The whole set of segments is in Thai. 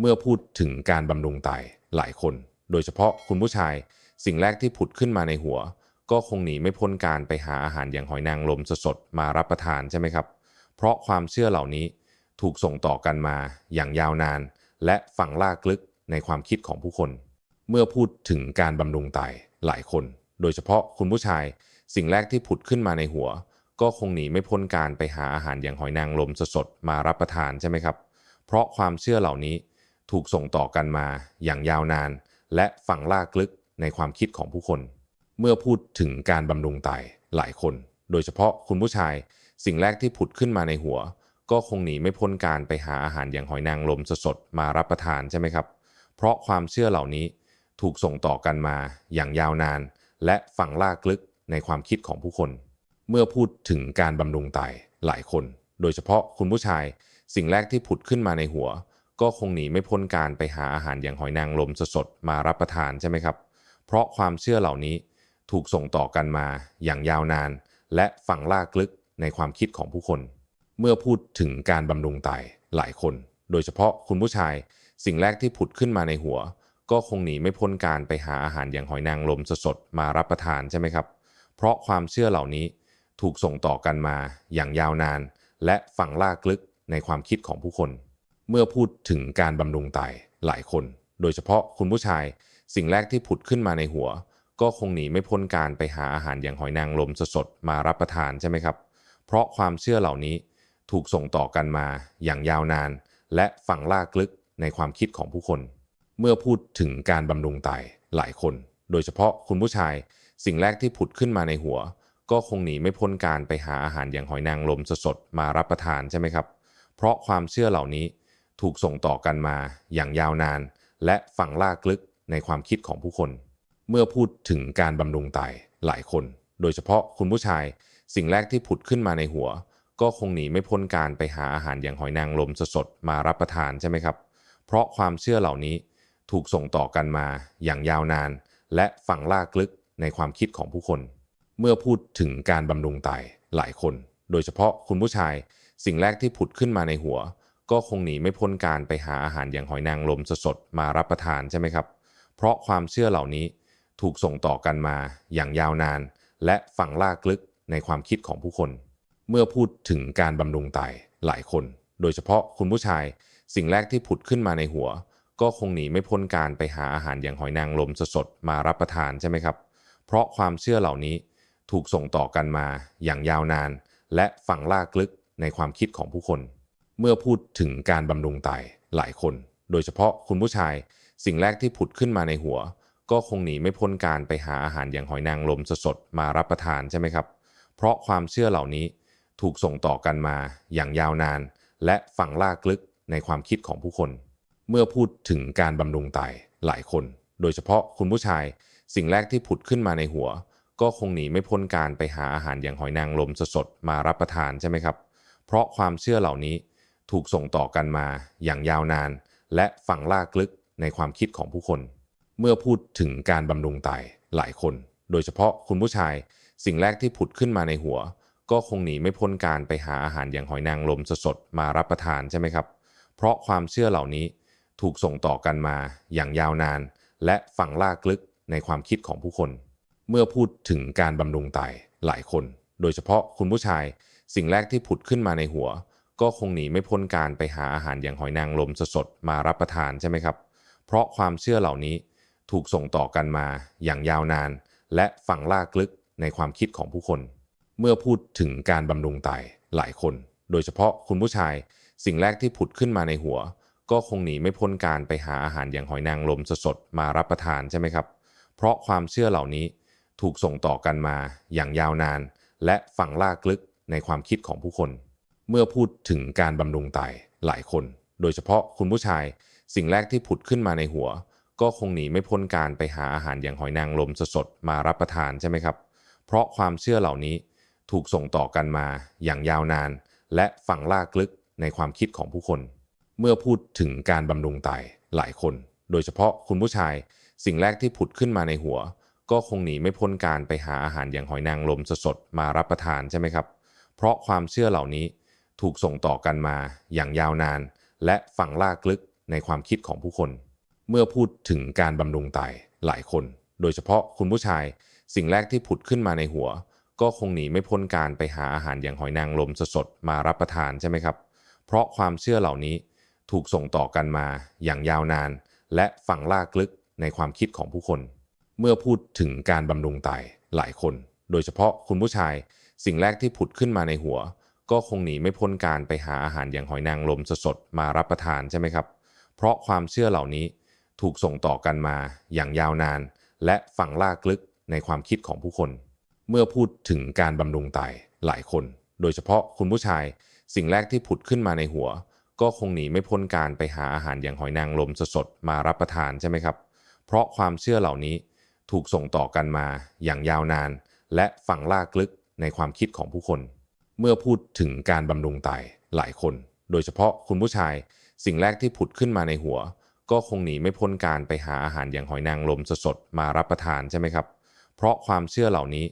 เมื่อพูดถึงการบำรุงไตหลายคน โดยเฉพาะคุณผู้ชาย สิ่งแรกที่ผุดขึ้นมาในหัว ก็คงหนีไม่พ้นการไปหาอาหารอย่างหอยนางรมสดๆมารับประทานใช่ไหมครับ เพราะความเชื่อเหล่านี้ถูกส่งต่อกันมาอย่างยาวนาน และฝังลากลึกในความคิดของผู้คน เมื่อพูดถึงการบำรุงไตหลายคน โดยเฉพาะคุณผู้ชาย สิ่งแรกที่ผุดขึ้นมาในหัว ก็คงหนีไม่พ้นการไปหาอาหารอย่างหอยนางรมสดๆมารับประทานใช่ไหมครับ เพราะความเชื่อเหล่านี้ ถูกส่งต่อกันมาอย่างยาวนาน และฝังลากลึกในความคิดของผู้คน เมื่อพูดถึงการบำรุงไตหลายคน โดยเฉพาะคุณผู้ชาย สิ่งแรกที่ผุดขึ้นมาในหัว ก็คงหนีไม่พ้นการไปหาอาหารอย่างหอยนางรมสดๆมารับประทานใช่ไหมครับ เพราะความเชื่อเหล่านี้ถูกส่งต่อกันมาอย่างยาวนาน และฝังลากลึกในความคิดของผู้คน เมื่อพูดถึงการบำรุงไตหลายคน โดยเฉพาะคุณผู้ชาย สิ่งแรกที่ผุดขึ้นมาในหัว ก็คงหนีไม่พ้นการไปหาอาหารอย่างหอยนางรมสดๆมารับประทานใช่ไหมครับ เพราะความเชื่อเหล่านี้ถูกส่งต่อกันมาอย่างยาวนาน และฝังลากลึกในความคิดของผู้คน เมื่อพูดถึงการบำรุงไตหลายคน โดยเฉพาะคุณผู้ชาย สิ่งแรกที่ผุดขึ้นมาในหัว ก็คงหนีไม่พ้นการไปหาอาหารอย่างหอยนางรมสดๆมารับประทานใช่ไหมครับ เพราะความเชื่อเหล่านี้ถูกส่งต่อกันมาอย่างยาวนาน และฝังลากลึกในความคิดของผู้คน เมื่อพูดถึงการบำรุงไตหลายคน โดยเฉพาะคุณผู้ชาย สิ่งแรกที่ผุดขึ้นมาในหัว ก็คงหนีไม่พ้นการไปหาอาหารอย่างหอยนางรมสดๆมารับประทานใช่ไหมครับ เพราะความเชื่อเหล่านี้ถูกส่งต่อกันมาอย่างยาวนาน และฝังลากลึกในความคิดของผู้คน เมื่อพูดถึงการบำรุงไตหลายคน โดยเฉพาะคุณผู้ชาย สิ่งแรกที่ผุดขึ้นมาในหัว ก็คงหนีไม่พ้นการไปหาอาหารอย่างหอยนางรมสดๆมารับประทานใช่ไหมครับ เพราะความเชื่อเหล่านี้ ถูกส่งต่อกันมาอย่างยาวนาน และฝังลากลึกในความคิดของผู้คน เมื่อพูดถึงการบำรุงไตหลายคน โดยเฉพาะคุณผู้ชาย สิ่งแรกที่ผุดขึ้นมาในหัว ก็คงหนีไม่พ้นการไปหาอาหารอย่างหอยนางรมสดๆมารับประทานใช่ไหมครับ เพราะความเชื่อเหล่านี้ถูกส่งต่อกันมาอย่างยาวนาน และฝังลากลึกในความคิดของผู้คน เมื่อพูดถึงการบำรุงไตหลายคน โดยเฉพาะคุณผู้ชาย สิ่งแรกที่ผุดขึ้นมาในหัว ก็คงหนีไม่พ้นการไปหาอาหารอย่างหอยนางรมสดๆมารับประทานใช่ไหมครับ เพราะความเชื่อเหล่านี้ถูกส่งต่อกันมาอย่างยาวนาน และฝังลากลึกในความคิดของผู้คน เมื่อพูดถึงการบำรุงไตหลายคน โดยเฉพาะคุณผู้ชาย สิ่งแรกที่ผุดขึ้นมาในหัว ก็คงหนีไม่พ้นการไปหาอาหารอย่างหอยนางรมสดๆมารับประทานใช่ไหมครับ เพราะความเชื่อเหล่านี้ถูกส่งต่อกันมาอย่างยาวนาน และฝังลากลึกในความคิดของผู้คน เมื่อพูดถึงการบำรุงไตหลายคน โดยเฉพาะคุณผู้ชาย สิ่งแรกที่ผุดขึ้นมาในหัว ก็คงหนีไม่พ้นการไปหาอาหารอย่างหอยนางรมสดๆมารับประทานใช่ไหมครับ เพราะความเชื่อเหล่านี้ถูกส่งต่อกันมาอย่างยาวนาน และฝังลากลึกในความคิดของผู้คน เมื่อพูดถึงการบำรุงไตหลายคน โดยเฉพาะคุณผู้ชาย สิ่งแรกที่ผุดขึ้นมาในหัว ก็คงหนีไม่พ้นการไปหาอาหารอย่างหอยนางรมสดๆมารับประทานใช่ไหมครับ เพราะความเชื่อเหล่านี้ ถูกส่งต่อกันมาอย่างยาวนาน และฝังลากลึกในความคิดของผู้คน เมื่อพูดถึงการบำรุงไตหลายคน โดยเฉพาะคุณผู้ชาย สิ่งแรกที่ผุดขึ้นมาในหัว ก็คงหนีไม่พ้นการไปหาอาหารอย่างหอยนางรมสดๆมารับประทานใช่ไหมครับ เพราะความเชื่อเหล่านี้ถูกส่งต่อกันมาอย่างยาวนาน และฝังลากลึกในความคิดของผู้คน เมื่อพูดถึงการบำรุงไตหลายคน โดยเฉพาะคุณผู้ชาย สิ่งแรกที่ผุดขึ้นมาในหัว ก็คงหนีไม่พ้นการไปหาอาหารอย่างหอยนางรมสดๆมารับประทานใช่ไหมครับ เพราะความเชื่อเหล่านี้ถูกส่งต่อกันมาอย่างยาวนาน และฝังลากลึกในความคิดของผู้คน เมื่อพูดถึงการบำรุงไตหลายคน โดยเฉพาะคุณผู้ชาย สิ่งแรกที่ผุดขึ้นมาในหัว ก็คงหนีไม่พ้นการไปหาอาหารอย่างหอยนางรมสดๆมารับประทานใช่ไหมครับ เพราะความเชื่อเหล่านี้ถูกส่งต่อกันมาอย่างยาวนาน และฝังลากลึกในความคิดของผู้คน เมื่อพูดถึงการบำรุงไตหลายคน โดยเฉพาะคุณผู้ชาย สิ่งแรกที่ผุดขึ้นมาในหัว ก็คงหนีไม่พ้นการไปหาอาหารอย่างหอยนางรมสดๆมารับประทานใช่ไหมครับ เพราะความเชื่อเหล่านี้ถูกส่งต่อกันมาอย่างยาวนาน และฝังลากลึกในความคิดของผู้คน เมื่อพูดถึงการบำรุงไตหลายคน โดยเฉพาะคุณผู้ชาย สิ่งแรกที่ผุดขึ้นมาในหัว ก็คงหนีไม่พ้นการไปหาอาหารอย่างหอยนางรมสดๆมารับประทานใช่ไหมครับ เพราะความเชื่อเหล่านี้ ถูกส่งต่อกันมาอย่างยาวนาน และฝังลากลึกในความคิดของผู้คน เมื่อพูดถึงการบำรุงไตหลายคน โดยเฉพาะคุณผู้ชาย สิ่งแรกที่ผุดขึ้นมาในหัว ก็คงหนีไม่พ้นการไปหาอาหารอย่างหอยนางรมสดๆมารับประทานใช่ไหมครับ เพราะความเชื่อเหล่านี้ถูกส่งต่อกันมาอย่างยาวนาน และฝังลากลึกในความคิดของผู้คน เมื่อพูดถึงการบำรุงไตหลายคน โดยเฉพาะคุณผู้ชาย สิ่งแรกที่ผุดขึ้นมาในหัว ก็คงหนีไม่พ้นการไปหาอาหารอย่างหอยนางรมสดๆมารับประทานใช่ไหมครับ เพราะความเชื่อเหล่านี้ถูกส่งต่อกันมาอย่างยาวนาน และฝังลากลึกในความคิดของผู้คน เมื่อพูดถึงการบำรุงไตหลายคน โดยเฉพาะคุณผู้ชาย สิ่งแรกที่ผุดขึ้นมาในหัว ก็คงหนีไม่พ้นการไปหาอาหารอย่างหอยนางรมสดๆมารับประทานใช่ไหมครับ เพราะความเชื่อเหล่านี้ถูกส่งต่อกันมาอย่างยาวนาน และฝังลากลึกในความคิดของผู้คน เมื่อพูดถึงการบำรุงไตหลายคน โดยเฉพาะคุณผู้ชาย สิ่งแรกที่ผุดขึ้นมาในหัว ก็คงหนีไม่พ้นการไปหาอาหารอย่างหอยนางรมสดๆมารับประทานใช่ไหมครับ เพราะความเชื่อเหล่านี้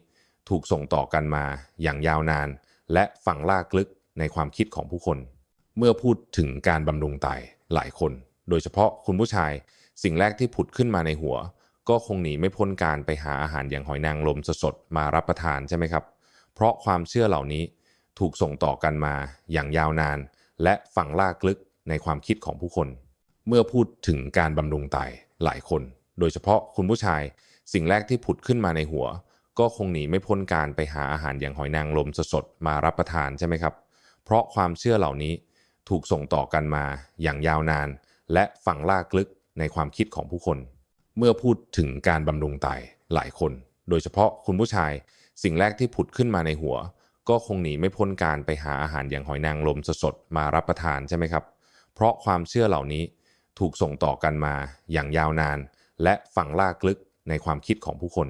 ถูกส่งต่อกันมาอย่างยาวนาน และฝังลากลึกในความคิดของผู้คน เมื่อพูดถึงการบำรุงไตหลายคน โดยเฉพาะคุณผู้ชาย สิ่งแรกที่ผุดขึ้นมาในหัว ก็คงหนีไม่พ้นการไปหาอาหารอย่างหอยนางรมสดๆมารับประทานใช่ไหมครับ เพราะความเชื่อเหล่านี้ ถูกส่งต่อกันมาอย่างยาวนาน และฝังลากลึกในความคิดของผู้คน เมื่อพูดถึงการบำรุงไตหลายคน โดยเฉพาะคุณผู้ชาย สิ่งแรกที่ผุดขึ้นมาในหัว ก็คงหนีไม่พ้นการไปหาอาหารอย่างหอยนางรมสดๆมารับประทานใช่ไหมครับ เพราะความเชื่อเหล่านี้ถูกส่งต่อกันมาอย่างยาวนาน และฝังลากลึกในความคิดของผู้คน เมื่อพูดถึงการบำรุงไตหลายคน โดยเฉพาะคุณผู้ชาย สิ่งแรกที่ผุดขึ้นมาในหัว ก็คงหนีไม่พ้นการไปหาอาหารอย่างหอยนางรมสดๆมารับประทานใช่ไหมครับ เพราะความเชื่อเหล่านี้ถูกส่งต่อกันมาอย่างยาวนาน และฝังลากลึกในความคิดของผู้คน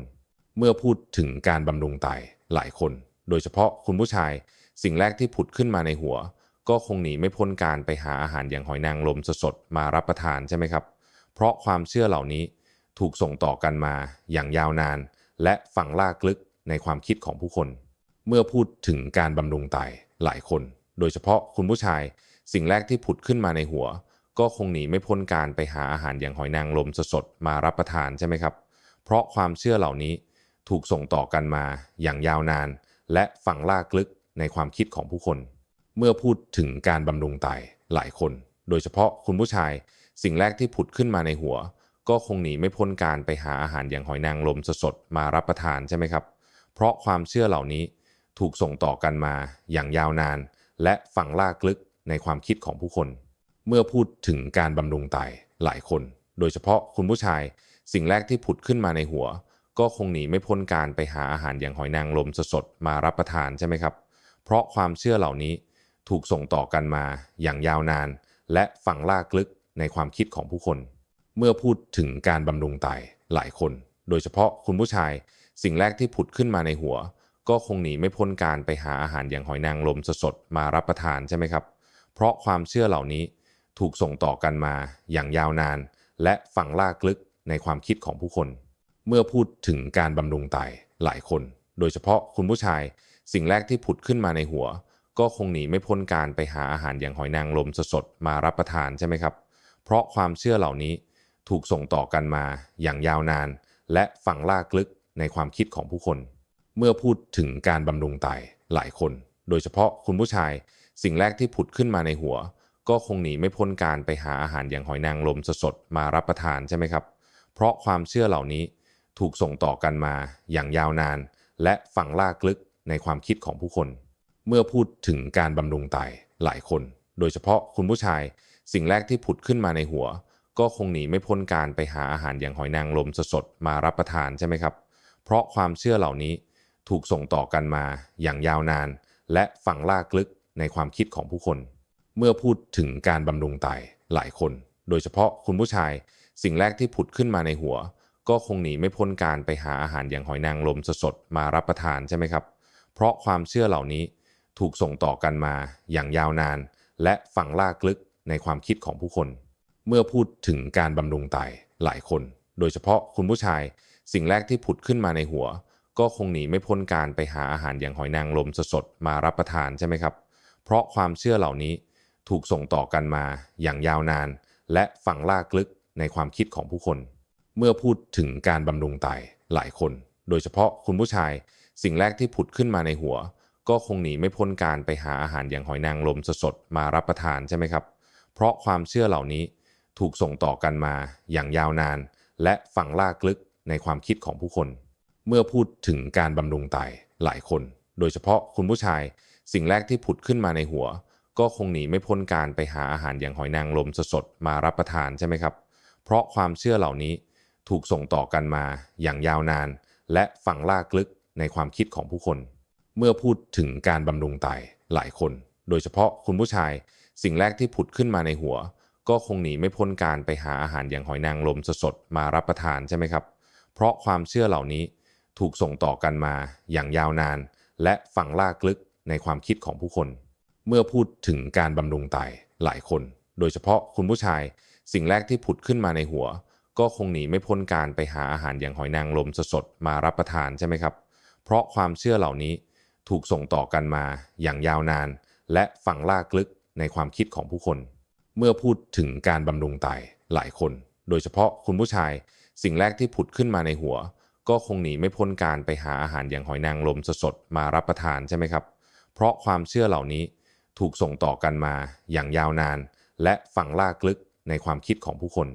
เมื่อพูดถึงการบำรุงไตหลายคน โดยเฉพาะคุณผู้ชาย สิ่งแรกที่ผุดขึ้นมาในหัว ก็คงหนีไม่พ้นการไปหาอาหารอย่างหอยนางรมสดๆมารับประทานใช่ไหมครับ เพราะความเชื่อเหล่านี้ถูกส่งต่อกันมาอย่างยาวนาน และฝังลากลึกในความคิดของผู้คน เมื่อพูดถึงการบำรุงไตหลายคน โดยเฉพาะคุณผู้ชาย สิ่งแรกที่ผุดขึ้นมาในหัว ก็คงหนีไม่พ้นการไปหาอาหารอย่างหอยนางรมสดๆมารับประทานใช่ไหมครับ เพราะความเชื่อเหล่านี้ถูกส่งต่อกันมาอย่างยาวนาน และฝังลากลึกในความคิดของผู้คน เมื่อพูดถึงการบำรุงไตหลายคน โดยเฉพาะคุณผู้ชาย สิ่งแรกที่ผุดขึ้นมาในหัว ก็คงหนีไม่พ้นการไปหาอาหารอย่างหอยนางรมสดๆมารับประทานใช่ไหมครับ เพราะความเชื่อเหล่านี้ ถูกส่งต่อกันมาอย่างยาวนาน และฝังลากลึกในความคิดของผู้คน เมื่อพูดถึงการบำรุงไตหลายคน โดยเฉพาะคุณผู้ชาย สิ่งแรกที่ผุดขึ้นมาในหัว ก็คงหนีไม่พ้นการไปหาอาหารอย่างหอยนางรมสดๆมารับประทานใช่ไหมครับ เพราะความเชื่อเหล่านี้ถูกส่งต่อกันมาอย่างยาวนาน และฝังลากลึกในความคิดของผู้คน เมื่อพูดถึงการบำรุงไตหลายคน โดยเฉพาะคุณผู้ชาย สิ่งแรกที่ผุดขึ้นมาในหัว ก็คงหนีไม่พ้นการไปหาอาหารอย่างหอยนางรมสดๆมารับประทานใช่ไหมครับ เพราะความเชื่อเหล่านี้ถูกส่งต่อกันมาอย่างยาวนาน และฝังลากลึกในความคิดของผู้คน เมื่อพูดถึงการบำรุงไตหลายคน โดยเฉพาะคุณผู้ชาย สิ่งแรกที่ผุดขึ้นมาในหัว ก็คงหนีไม่พ้นการไปหาอาหารอย่างหอยนางรมสดๆมารับประทานใช่ไหมครับ เพราะความเชื่อเหล่านี้ถูกส่งต่อกันมาอย่างยาวนาน และฝังลากลึกในความคิดของผู้คน เมื่อพูดถึงการบำรุงไตหลายคน โดยเฉพาะคุณผู้ชาย สิ่งแรกที่ผุดขึ้นมาในหัว ก็คงหนีไม่พ้นการไปหาอาหารอย่างหอยนางรมสดๆมารับประทานใช่ไหมครับ เพราะความเชื่อเหล่านี้ถูกส่งต่อกันมาอย่างยาวนาน และฝังลากลึกในความคิดของผู้คน เมื่อพูดถึงการบำรุงไตหลายคน โดยเฉพาะคุณผู้ชาย สิ่งแรกที่ผุดขึ้นมาในหัว ก็คงหนีไม่พ้นการไปหาอาหารอย่างหอยนางรมสดๆมารับประทานใช่ไหมครับ เพราะความเชื่อเหล่านี้ ถูกส่งต่อกันมาอย่างยาวนาน และฝังลากลึกในความคิดของผู้คน เมื่อพูดถึงการบำรุงไตหลายคน โดยเฉพาะคุณผู้ชาย สิ่งแรกที่ผุดขึ้นมาในหัว ก็คงหนีไม่พ้นการไปหาอาหารอย่างหอยนางรมสดๆมารับประทานใช่ไหมครับ เพราะความเชื่อเหล่านี้ถูกส่งต่อกันมาอย่างยาวนาน และฝังลากลึกในความคิดของผู้คน เมื่อพูดถึงการบำรุงไตหลายคน โดยเฉพาะคุณผู้ชาย สิ่งแรกที่ผุดขึ้นมาในหัว ก็คงหนีไม่พ้นการไปหาอาหารอย่างหอยนางรมสดๆมารับประทานใช่ไหมครับ เพราะความเชื่อเหล่านี้ถูกส่งต่อกันมาอย่างยาวนาน และฝังลากลึกในความคิดของผู้คน เมื่อพูดถึงการบำรุงไตหลายคน โดยเฉพาะคุณผู้ชาย สิ่งแรกที่ผุดขึ้นมาในหัว ก็คงหนีไม่พ้นการไปหาอาหารอย่างหอยนางรมสดๆมารับประทานใช่ไหมครับ เพราะความเชื่อเหล่านี้ถูกส่งต่อกันมาอย่างยาวนาน และฝังลากลึกในความคิดของผู้คน เมื่อพูดถึงการบำรุงไตหลายคน โดยเฉพาะคุณผู้ชาย สิ่งแรกที่ผุดขึ้นมาในหัว ก็คงหนีไม่พ้นการไปหาอาหารอย่างหอยนางรมสดๆมารับประทานใช่ไหมครับ เพราะความเชื่อเหล่านี้ถูกส่งต่อกันมาอย่างยาวนาน และฝังลากลึกในความคิดของผู้คน เมื่อพูดถึงการบำรุงไตหลายคน โดยเฉพาะคุณผู้ชาย สิ่งแรกที่ผุดขึ้นมาในหัว ก็คงหนีไม่พ้นการไปหาอาหารอย่างหอยนางรมสดๆมารับประทานใช่ไหมครับ เพราะความเชื่อเหล่านี้ ถูกส่งต่อกันมาอย่างยาวนาน และฝังลากลึกในความคิดของผู้คน เมื่อพูดถึงการบำรุงไตหลายคน โดยเฉพาะคุณผู้ชาย สิ่งแรกที่ผุดขึ้นมาในหัว ก็คงหนีไม่พ้นการไปหาอาหารอย่างหอยนางรมสดๆมารับประทานใช่ไหมครับ เพราะความเชื่อเหล่านี้ถูกส่งต่อกันมาอย่างยาวนาน และฝังลากลึกในความคิดของผู้คน เมื่อพูดถึงการบำรุงไตหลายคน โดยเฉพาะคุณผู้ชาย สิ่งแรกที่ผุดขึ้นมาในหัว ก็คงหนีไม่พ้นการไปหาอาหารอย่างหอยนางรมสดๆมารับประทานใช่ไหมครับ เพราะความเชื่อเหล่านี้ถูกส่งต่อกันมาอย่างยาวนาน และฝังลากลึกในความคิดของผู้คน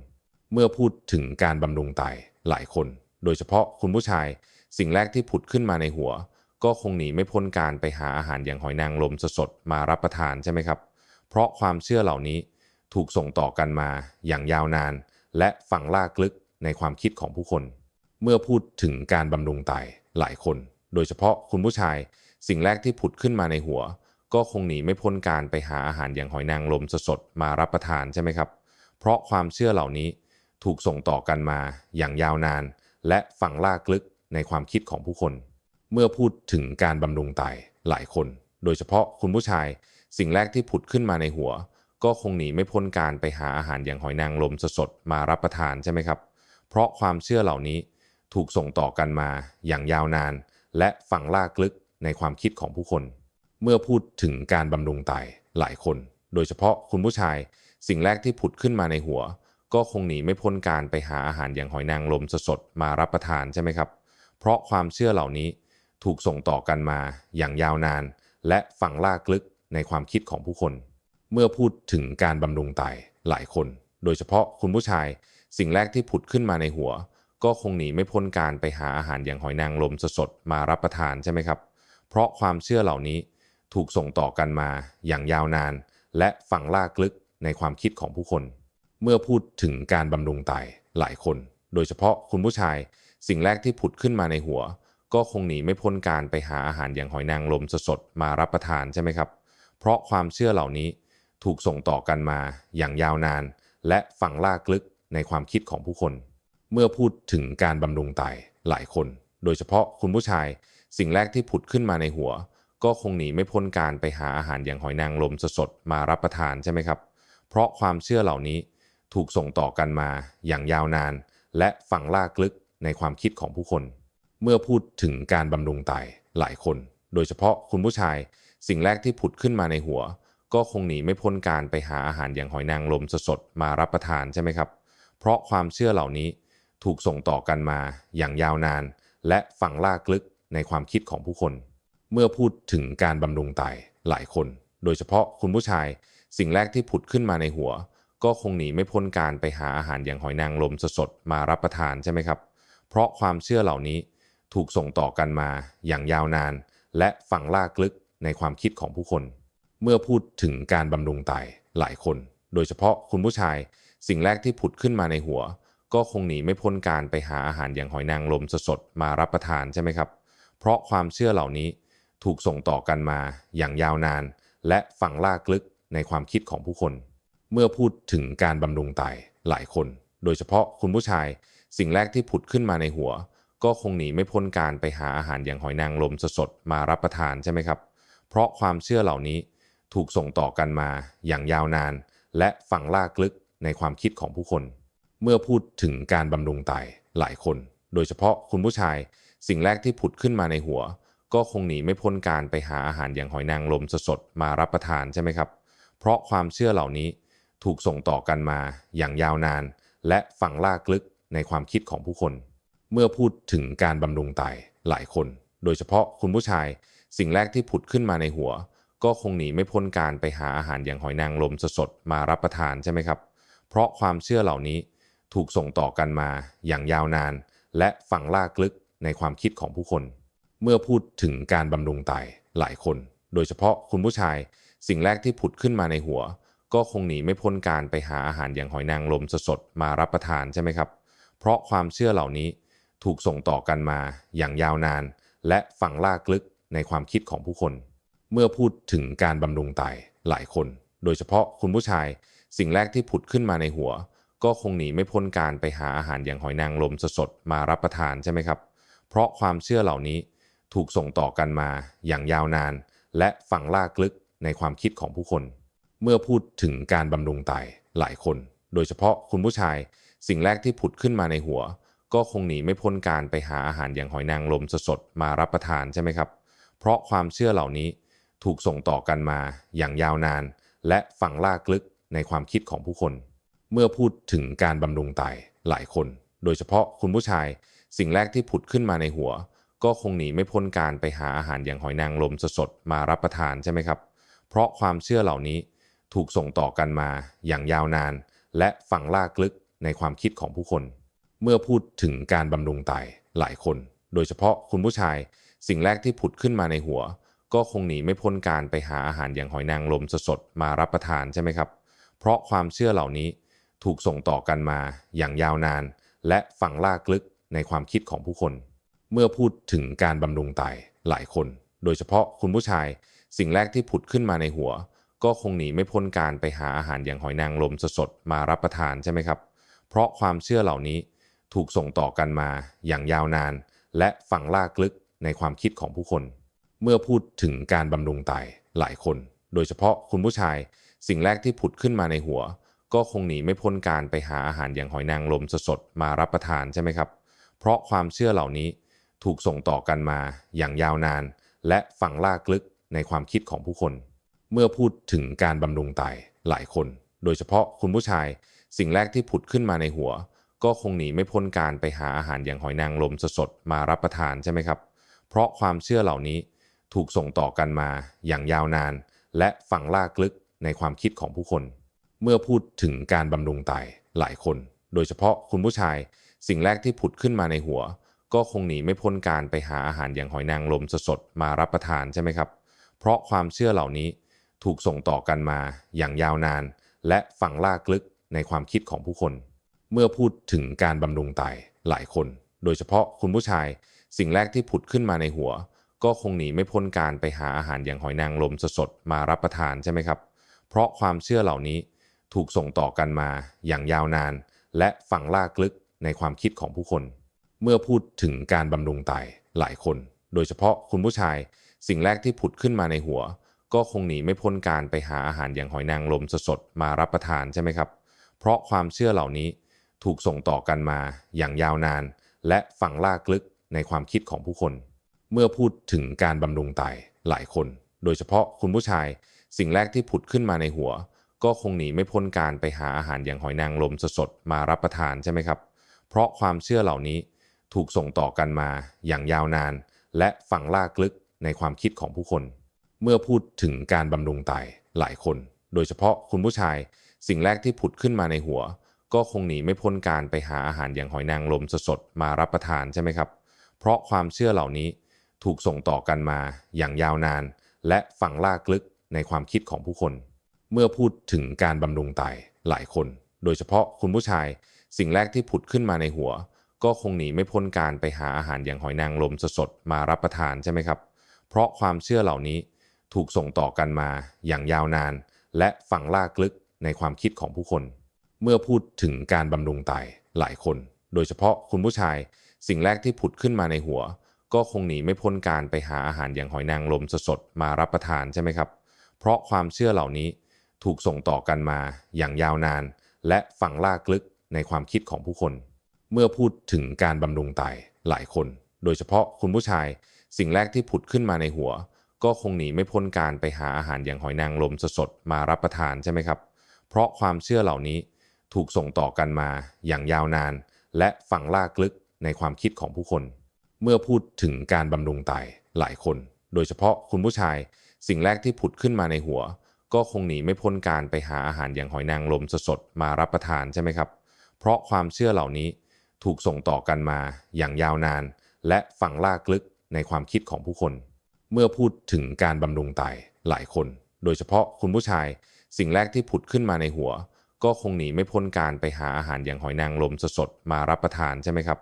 เมื่อพูดถึงการบำรุงไตหลายคน โดยเฉพาะคุณผู้ชาย สิ่งแรกที่ผุดขึ้นมาในหัว ก็คงหนีไม่พ้นการไปหาอาหารอย่างหอยนางรมสดๆมารับประทานใช่ไหมครับ เพราะความเชื่อเหล่านี้ถูกส่งต่อกันมาอย่างยาวนาน และฝังลากลึกในความคิดของผู้คน เมื่อพูดถึงการบำรุงไตหลายคน โดยเฉพาะคุณผู้ชาย สิ่งแรกที่ผุดขึ้นมาในหัว ก็คงหนีไม่พ้นการไปหาอาหารอย่างหอยนางรมสดๆมารับประทานใช่ไหมครับ เพราะความเชื่อเหล่านี้ถูกส่งต่อกันมาอย่างยาวนาน และฝังลากลึกในความคิดของผู้คน เมื่อพูดถึงการบำรุงไตหลายคน โดยเฉพาะคุณผู้ชาย สิ่งแรกที่ผุดขึ้นมาในหัว ก็คงหนีไม่พ้นการไปหาอาหารอย่างหอยนางรมสดๆมารับประทานใช่ไหมครับ เพราะความเชื่อเหล่านี้ ถูกส่งต่อกันมาอย่างยาวนาน และฝังลากลึกในความคิดของผู้คน เมื่อพูดถึงการบำรุงไตหลายคน โดยเฉพาะคุณผู้ชาย สิ่งแรกที่ผุดขึ้นมาในหัว ก็คงหนีไม่พ้นการไปหาอาหารอย่างหอยนางรมสดๆมารับประทานใช่ไหมครับ เพราะความเชื่อเหล่านี้ถูกส่งต่อกันมาอย่างยาวนาน และฝังลากลึกในความคิดของผู้คน เมื่อพูดถึงการบำรุงไตหลายคน โดยเฉพาะคุณผู้ชาย สิ่งแรกที่ผุดขึ้นมาในหัว ก็คงหนีไม่พ้นการไปหาอาหารอย่างหอยนางรมสดๆมารับประทานใช่ไหมครับ เพราะความเชื่อเหล่านี้ถูกส่งต่อกันมาอย่างยาวนาน และฝังลากลึกในความคิดของผู้คน เมื่อพูดถึงการบำรุงไตหลายคน โดยเฉพาะคุณผู้ชาย สิ่งแรกที่ผุดขึ้นมาในหัว ก็คงหนีไม่พ้นการไปหาอาหารอย่างหอยนางรมสดๆมารับประทานใช่ไหมครับ เพราะความเชื่อเหล่านี้ถูกส่งต่อกันมาอย่างยาวนาน และฝังลากลึกในความคิดของผู้คน เมื่อพูดถึงการบำรุงไตหลายคน โดยเฉพาะคุณผู้ชาย สิ่งแรกที่ผุดขึ้นมาในหัว ก็คงหนีไม่พ้นการไปหาอาหารอย่างหอยนางรมสดๆมารับประทานใช่ไหมครับ เพราะความเชื่อเหล่านี้ถูกส่งต่อกันมาอย่างยาวนาน และฝังลากลึกในความคิดของผู้คน เมื่อพูดถึงการบำรุงไตหลายคน โดยเฉพาะคุณผู้ชาย สิ่งแรกที่ผุดขึ้นมาในหัว ก็คงหนีไม่พ้นการไปหาอาหารอย่างหอยนางรมสดๆมารับประทานใช่ไหมครับ เพราะความเชื่อเหล่านี้ ถูกส่งต่อกันมาอย่างยาวนาน และฝังลากลึกในความคิดของผู้คน เมื่อพูดถึงการบำรุงไตหลายคน โดยเฉพาะคุณผู้ชาย สิ่งแรกที่ผุดขึ้นมาในหัว ก็คงหนีไม่พ้นการไปหาอาหารอย่างหอยนางรมสดๆมารับประทานใช่ไหมครับ เพราะความเชื่อเหล่านี้ถูกส่งต่อกันมาอย่างยาวนาน และฝังลากลึกในความคิดของผู้คน เมื่อพูดถึงการบำรุงไตหลายคน โดยเฉพาะคุณผู้ชาย สิ่งแรกที่ผุดขึ้นมาในหัว ก็คงหนีไม่พ้นการไปหาอาหารอย่างหอยนางรมสดๆมารับประทานใช่ไหมครับ เพราะความเชื่อเหล่านี้ถูกส่งต่อกันมาอย่างยาวนาน และฝังลากลึกในความคิดของผู้คน เมื่อพูดถึงการบำรุงไตหลายคน โดยเฉพาะคุณผู้ชาย สิ่งแรกที่ผุดขึ้นมาในหัว ก็คงหนีไม่พ้นการไปหาอาหารอย่างหอยนางรมสดๆมารับประทานใช่ไหมครับ เพราะความเชื่อเหล่านี้ถูกส่งต่อกันมาอย่างยาวนาน และฝังลากลึกในความคิดของผู้คน เมื่อพูดถึงการบำรุงไตหลายคน โดยเฉพาะคุณผู้ชาย สิ่งแรกที่ผุดขึ้นมาในหัว ก็คงหนีไม่พ้นการไปหาอาหารอย่างหอยนางรมสดๆมารับประทานใช่ไหมครับ เพราะความเชื่อเหล่านี้ถูกส่งต่อกันมาอย่างยาวนาน และฝังลากลึกในความคิดของผู้คน เมื่อพูดถึงการบำรุงไตหลายคน โดยเฉพาะคุณผู้ชาย สิ่งแรกที่ผุดขึ้นมาในหัว ก็คงหนีไม่พ้นการไปหาอาหารอย่างหอยนางรมสดๆมารับประทานใช่ไหมครับ เพราะความเชื่อเหล่านี้ ถูกส่งต่อกันมาอย่างยาวนาน และฝังลากลึกในความคิดของผู้คน เมื่อพูดถึงการบำรุงไตหลายคน โดยเฉพาะคุณผู้ชาย สิ่งแรกที่ผุดขึ้นมาในหัว ก็คงหนีไม่พ้นการไปหาอาหารอย่างหอยนางรมสดๆมารับประทานใช่ไหมครับ เพราะความเชื่อเหล่านี้ถูกส่งต่อกันมาอย่างยาวนาน และฝังลากลึกในความคิดของผู้คน เมื่อพูดถึงการบำรุงไตหลายคน โดยเฉพาะคุณผู้ชาย สิ่งแรกที่ผุดขึ้นมาในหัว ก็คงหนีไม่พ้นการไปหาอาหารอย่างหอยนางรมสดๆมารับประทานใช่ไหมครับ เพราะความเชื่อเหล่านี้ถูกส่งต่อกันมาอย่างยาวนาน และฝังลากลึกในความคิดของผู้คน เมื่อพูดถึงการบำรุงไตหลายคน โดยเฉพาะคุณผู้ชาย สิ่งแรกที่ผุดขึ้นมาในหัว ก็คงหนีไม่พ้นการไปหาอาหารอย่างหอยนางรมสดๆมารับประทานใช่ไหมครับ เพราะความเชื่อเหล่านี้ถูกส่งต่อกันมาอย่างยาวนาน และฝังลากลึกในความคิดของผู้คน เมื่อพูดถึงการบำรุงไตหลายคน โดยเฉพาะคุณผู้ชาย สิ่งแรกที่ผุดขึ้นมาในหัว ก็คงหนีไม่พ้นการไปหาอาหารอย่างหอยนางรมสดๆมารับประทานใช่ไหมครับ เพราะความเชื่อเหล่านี้ถูกส่งต่อกันมาอย่างยาวนาน และฝังลากลึกในความคิดของผู้คน เมื่อพูดถึงการบำรุงไตหลายคน โดยเฉพาะคุณผู้ชาย สิ่งแรกที่ผุดขึ้นมาในหัว ก็คงหนีไม่พ้นการไปหาอาหารอย่างหอยนางรมสดๆมารับประทานใช่ไหมครับ เพราะความเชื่อเหล่านี้ ถูกส่งต่อกันมาอย่างยาวนาน และฝังลากลึกในความคิดของผู้คน เมื่อพูดถึงการบำรุงไตหลายคน โดยเฉพาะคุณผู้ชาย สิ่งแรกที่ผุดขึ้นมาในหัว ก็คงหนีไม่พ้นการไปหาอาหารอย่างหอยนางรมสดๆมารับประทานใช่ไหมครับ เพราะความเชื่อเหล่านี้ถูกส่งต่อกันมาอย่างยาวนาน และฝังลากลึกในความคิดของผู้คน เมื่อพูดถึงการบำรุงไตหลายคน โดยเฉพาะคุณผู้ชาย สิ่งแรกที่ผุดขึ้นมาในหัว ก็คงหนีไม่พ้นการไปหาอาหารอย่างหอยนางรมสดๆมารับประทานใช่ไหมครับ เพราะความเชื่อเหล่านี้ถูกส่งต่อกันมาอย่างยาวนาน และฝังลากลึกในความคิดของผู้คน เมื่อพูดถึงการบำรุงไตหลายคน โดยเฉพาะคุณผู้ชาย สิ่งแรกที่ผุดขึ้นมาในหัว ก็คงหนีไม่พ้นการไปหาอาหารอย่างหอยนางรมสดๆมารับประทานใช่ไหมครับ เพราะความเชื่อเหล่านี้ถูกส่งต่อกันมาอย่างยาวนาน และฝังลากลึกในความคิดของผู้คน เมื่อพูดถึงการบำรุงไตหลายคน โดยเฉพาะคุณผู้ชาย สิ่งแรกที่ผุดขึ้นมาในหัว ก็คงหนีไม่พ้นการไปหาอาหารอย่างหอยนางรมสดๆมารับประทานใช่ไหมครับ เพราะความเชื่อเหล่านี้ถูกส่งต่อกันมาอย่างยาวนาน และฝังลากลึกในความคิดของผู้คน เมื่อพูดถึงการบำรุงไตหลายคน โดยเฉพาะคุณผู้ชาย สิ่งแรกที่ผุดขึ้นมาในหัว ก็คงหนีไม่พ้นการไปหาอาหารอย่างหอยนางรมสดๆมารับประทานใช่ไหมครับ เพราะความเชื่อเหล่านี้ ถูกส่งต่อกันมาอย่างยาวนาน และฝังลากลึกในความคิดของผู้คน เมื่อพูดถึงการบำรุงไตหลายคน โดยเฉพาะคุณผู้ชาย สิ่งแรกที่ผุดขึ้นมาในหัว ก็คงหนีไม่พ้นการไปหาอาหารอย่างหอยนางรมสดๆมารับประทานใช่ไหมครับ เพราะความเชื่อเหล่านี้ถูกส่งต่อกันมาอย่างยาวนาน และฝังลากลึกในความคิดของผู้คน เมื่อพูดถึงการบำรุงไตหลายคน โดยเฉพาะคุณผู้ชาย สิ่งแรกที่ผุดขึ้นมาในหัว ก็คงหนีไม่พ้นการไปหาอาหารอย่างหอยนางรมสดๆมารับประทานใช่ไหมครับ เพราะความเชื่อเหล่านี้ถูกส่งต่อกันมาอย่างยาวนาน และฝังลากลึกในความคิดของผู้คน เมื่อพูดถึงการบำรุงไตหลายคน โดยเฉพาะคุณผู้ชาย สิ่งแรกที่ผุดขึ้นมาในหัว ก็คงหนีไม่พ้นการไปหาอาหารอย่างหอยนางรมสดๆมารับประทานใช่ไหมครับ เพราะความเชื่อเหล่านี้ถูกส่งต่อกันมาอย่างยาวนาน และฝังลากลึกในความคิดของผู้คน เมื่อพูดถึงการบำรุงไตหลายคน โดยเฉพาะคุณผู้ชาย สิ่งแรกที่ผุดขึ้นมาในหัว ก็คงหนีไม่พ้นการไปหาอาหารอย่างหอยนางรมสดๆมารับประทานใช่ไหมครับ เพราะความเชื่อเหล่านี้ถูกส่งต่อกันมาอย่างยาวนาน และฝังลากลึกในความคิดของผู้คน เมื่อพูดถึงการบำรุงไตหลายคน โดยเฉพาะคุณผู้ชาย สิ่งแรกที่ผุดขึ้นมาในหัว ก็คงหนีไม่พ้นการไปหาอาหารอย่างหอยนางรมสดๆมารับประทานใช่ไหมครับ เพราะความเชื่อเหล่านี้ ถูกส่งต่อกันมาอย่างยาวนาน และฝังลากลึกในความคิดของผู้คน เมื่อพูดถึงการบำรุงไตหลายคน โดยเฉพาะคุณผู้ชาย สิ่งแรกที่ผุดขึ้นมาในหัว ก็คงหนีไม่พ้นการไปหาอาหารอย่างหอยนางรมสดๆมารับประทานใช่ไหมครับ เพราะความเชื่อเหล่านี้ถูกส่งต่อกันมาอย่างยาวนาน และฝังลากลึกในความคิดของผู้คน เมื่อพูดถึงการบำรุงไตหลายคน โดยเฉพาะคุณผู้ชาย สิ่งแรกที่ผุดขึ้นมาในหัว ก็คงหนีไม่พ้นการไปหาอาหารอย่างหอยนางรมสดๆมารับประทานใช่ไหมครับ เพราะความเชื่อเหล่านี้ถูกส่งต่อกันมาอย่างยาวนาน และฝังลากลึกในความคิดของผู้คน เมื่อพูดถึงการบำรุงไตหลายคน โดยเฉพาะคุณผู้ชาย สิ่งแรกที่ผุดขึ้นมาในหัว ก็คงหนีไม่พ้นการไปหาอาหารอย่างหอยนางรมสดๆมารับประทานใช่ไหมครับ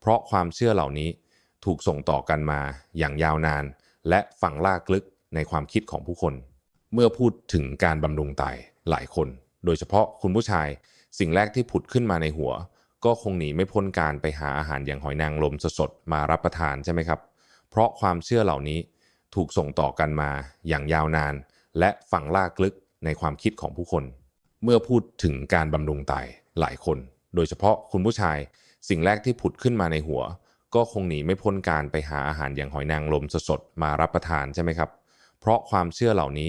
เพราะความเชื่อเหล่านี้ถูกส่งต่อกันมาอย่างยาวนาน และฝังลากลึกในความคิดของผู้คน เมื่อพูดถึงการบำรุงไตหลายคน โดยเฉพาะคุณผู้ชาย สิ่งแรกที่ผุดขึ้นมาในหัว ก็คงหนีไม่พ้นการไปหาอาหารอย่างหอยนางรมสดๆมารับประทานใช่ไหมครับ เพราะความเชื่อเหล่านี้ถูกส่งต่อกันมาอย่างยาวนาน และฝังลากลึกในความคิดของผู้คน เมื่อพูดถึงการบำรุงไตหลายคน โดยเฉพาะคุณผู้ชาย สิ่งแรกที่ผุดขึ้นมาในหัว ก็คงหนีไม่พ้นการไปหาอาหารอย่างหอยนางรมสดๆมารับประทานใช่ไหมครับ เพราะความเชื่อเหล่านี้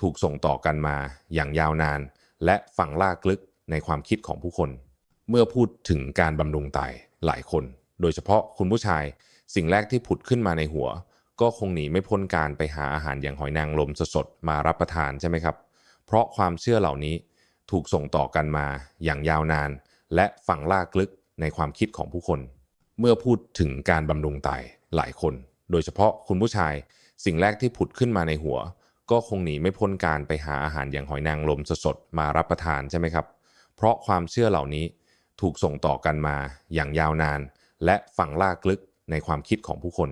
ถูกส่งต่อกันมาอย่างยาวนาน และฝังลากลึกในความคิดของผู้คน เมื่อพูดถึงการบำรุงไตหลายคน โดยเฉพาะคุณผู้ชาย สิ่งแรกที่ผุดขึ้นมาในหัว ก็คงหนีไม่พ้นการไปหาอาหารอย่างหอยนางรมสดๆมารับประทานใช่ไหมครับ เพราะความเชื่อเหล่านี้ถูกส่งต่อกันมาอย่างยาวนาน และฝังลากลึกในความคิดของผู้คน เมื่อพูดถึงการบำรุงไตหลายคน โดยเฉพาะคุณผู้ชาย สิ่งแรกที่ผุดขึ้นมาในหัว ก็คงหนีไม่พ้นการไปหาอาหารอย่างหอยนางรมสดๆมารับประทานใช่ไหมครับ เพราะความเชื่อเหล่านี้ถูกส่งต่อกันมาอย่างยาวนาน และฝังลากลึกในความคิดของผู้คน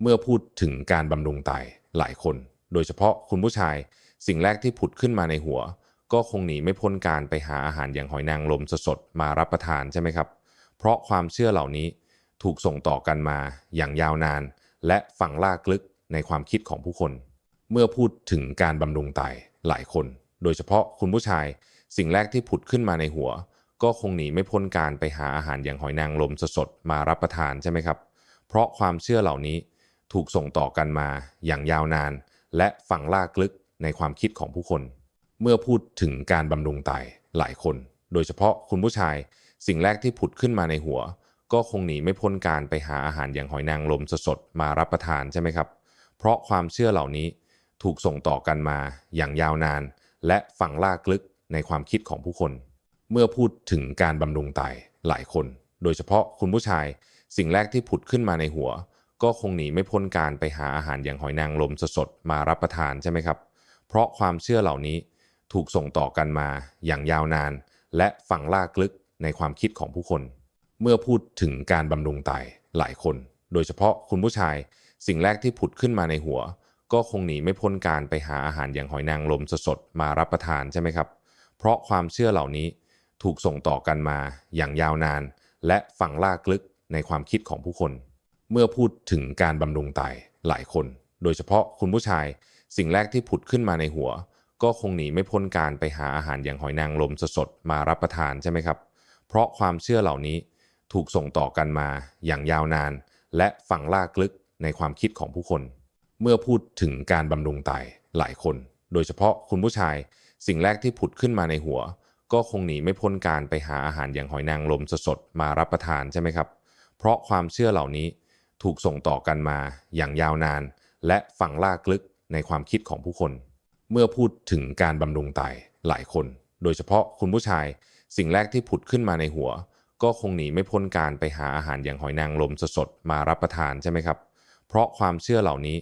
เมื่อพูดถึงการบำรุงไตหลายคน โดยเฉพาะคุณผู้ชาย สิ่งแรกที่ผุดขึ้นมาในหัว ก็คงหนีไม่พ้นการไปหาอาหารอย่างหอยนางรมสดๆมารับประทานใช่ไหมครับ เพราะความเชื่อเหล่านี้ถูกส่งต่อกันมาอย่างยาวนาน และฝังลากลึกในความคิดของผู้คน เมื่อพูดถึงการบำรุงไตหลายคน โดยเฉพาะคุณผู้ชาย สิ่งแรกที่ผุดขึ้นมาในหัว ก็คงหนีไม่พ้นการไปหาอาหารอย่างหอยนางรมสดๆมารับประทานใช่ไหมครับ เพราะความเชื่อเหล่านี้ถูกส่งต่อกันมาอย่างยาวนาน และฝังลากลึกในความคิดของผู้คน เมื่อพูดถึงการบำรุงไตหลายคน โดยเฉพาะคุณผู้ชาย สิ่งแรกที่ผุดขึ้นมาในหัว ก็คงหนีไม่พ้นการไปหาอาหารอย่างหอยนางรมสดๆมารับประทานใช่ไหมครับ เพราะความเชื่อเหล่านี้ ถูกส่งต่อกันมาอย่างยาวนาน และฝังลากลึกในความคิดของผู้คน เมื่อพูดถึงการบำรุงไตหลายคน โดยเฉพาะคุณผู้ชาย สิ่งแรกที่ผุดขึ้นมาในหัว ก็คงหนีไม่พ้นการไปหาอาหารอย่างหอยนางรมสดๆมารับประทานใช่ไหมครับ เพราะความเชื่อเหล่านี้ถูกส่งต่อกันมาอย่างยาวนาน และฝังลากลึกในความคิดของผู้คน เมื่อพูดถึงการบำรุงไตหลายคน โดยเฉพาะคุณผู้ชาย สิ่งแรกที่ผุดขึ้นมาในหัว ก็คงหนีไม่พ้นการไปหาอาหารอย่างหอยนางรมสดๆมารับประทานใช่ไหมครับ เพราะความเชื่อเหล่านี้ถูกส่งต่อกันมาอย่างยาวนาน และฝังลากลึกในความคิดของผู้คน เมื่อพูดถึงการบำรุงไตหลายคน โดยเฉพาะคุณผู้ชาย สิ่งแรกที่ผุดขึ้นมาในหัว ก็คงหนีไม่พ้นการไปหาอาหารอย่างหอยนางรมสดๆมารับประทานใช่ไหมครับ เพราะความเชื่อเหล่านี้ถูกส่งต่อกันมาอย่างยาวนาน และฝังลากลึกในความคิดของผู้คน เมื่อพูดถึงการบำรุงไตหลายคน โดยเฉพาะคุณผู้ชาย สิ่งแรกที่ผุดขึ้นมาในหัว ก็คงหนีไม่พ้นการไปหาอาหารอย่างหอยนางรมสดๆมารับประทานใช่ไหมครับ เพราะความเชื่อเหล่านี้ถูกส่งต่อกันมาอย่างยาวนาน และฝังลากลึกในความคิดของผู้คน เมื่อพูดถึงการบำรุงไตหลายคน โดยเฉพาะคุณผู้ชาย สิ่งแรกที่ผุดขึ้นมาในหัว ก็คงหนีไม่พ้นการไปหาอาหารอย่างหอยนางรมสดๆมารับประทานใช่ไหมครับ เพราะความเชื่อเหล่านี้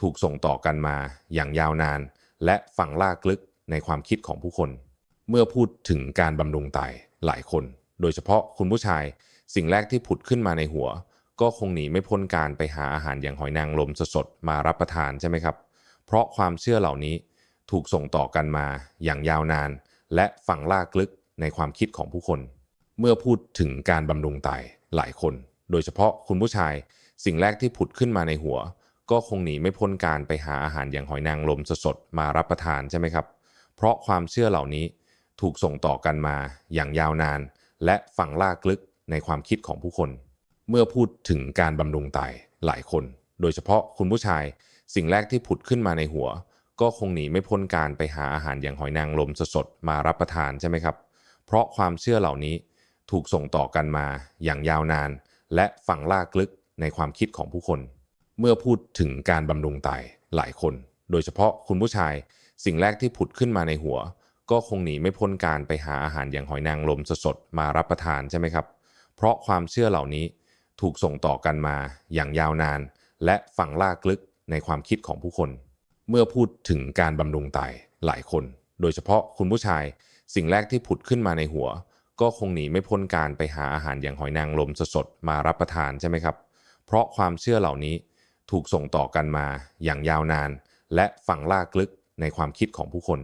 ถูกส่งต่อกันมาอย่างยาวนาน และฝังลากลึกในความคิดของผู้คน เมื่อพูดถึงการบำรุงไตหลายคน โดยเฉพาะคุณผู้ชาย สิ่งแรกที่ผุดขึ้นมาในหัว ก็คงหนีไม่พ้นการไปหาอาหารอย่างหอยนางรมสดๆมารับประทานใช่ไหมครับ เพราะความเชื่อเหล่านี้ถูกส่งต่อกันมาอย่างยาวนาน และฝังลากลึกในความคิดของผู้คน เมื่อพูดถึงการบำรุงไตหลายคน โดยเฉพาะคุณผู้ชาย สิ่งแรกที่ผุดขึ้นมาในหัว ก็คงหนีไม่พ้นการไปหาอาหารอย่างหอยนางรมสดๆมารับประทานใช่ไหมครับ เพราะความเชื่อเหล่านี้ถูกส่งต่อกันมาอย่างยาวนาน และฝังลากลึกในความคิดของผู้คน เมื่อพูดถึงการบำรุงไตหลายคน โดยเฉพาะคุณผู้ชาย สิ่งแรกที่ผุดขึ้นมาในหัว ก็คงหนีไม่พ้นการไปหาอาหารอย่างหอยนางรมสดๆมารับประทานใช่ไหมครับ เพราะความเชื่อเหล่านี้ถูกส่งต่อกันมาอย่างยาวนาน และฝังลากลึกในความคิดของผู้คน เมื่อพูดถึงการบำรุงไตหลายคน โดยเฉพาะคุณผู้ชาย สิ่งแรกที่ผุดขึ้นมาในหัว ก็คงหนีไม่พ้นการไปหาอาหารอย่างหอยนางรมสดๆมารับประทานใช่ไหมครับ เพราะความเชื่อเหล่านี้ถูกส่งต่อกันมาอย่างยาวนาน และฝังลากลึกในความคิดของผู้คน เมื่อพูดถึงการบำรุงไตหลายคน โดยเฉพาะคุณผู้ชาย สิ่งแรกที่ผุดขึ้นมาในหัว ก็คงหนีไม่พ้นการไปหาอาหารอย่างหอยนางรมสดๆมารับประทานใช่ไหมครับ เพราะความเชื่อเหล่านี้ ถูกส่งต่อกันมาอย่างยาวนาน และฝังลากลึกในความคิดของผู้คน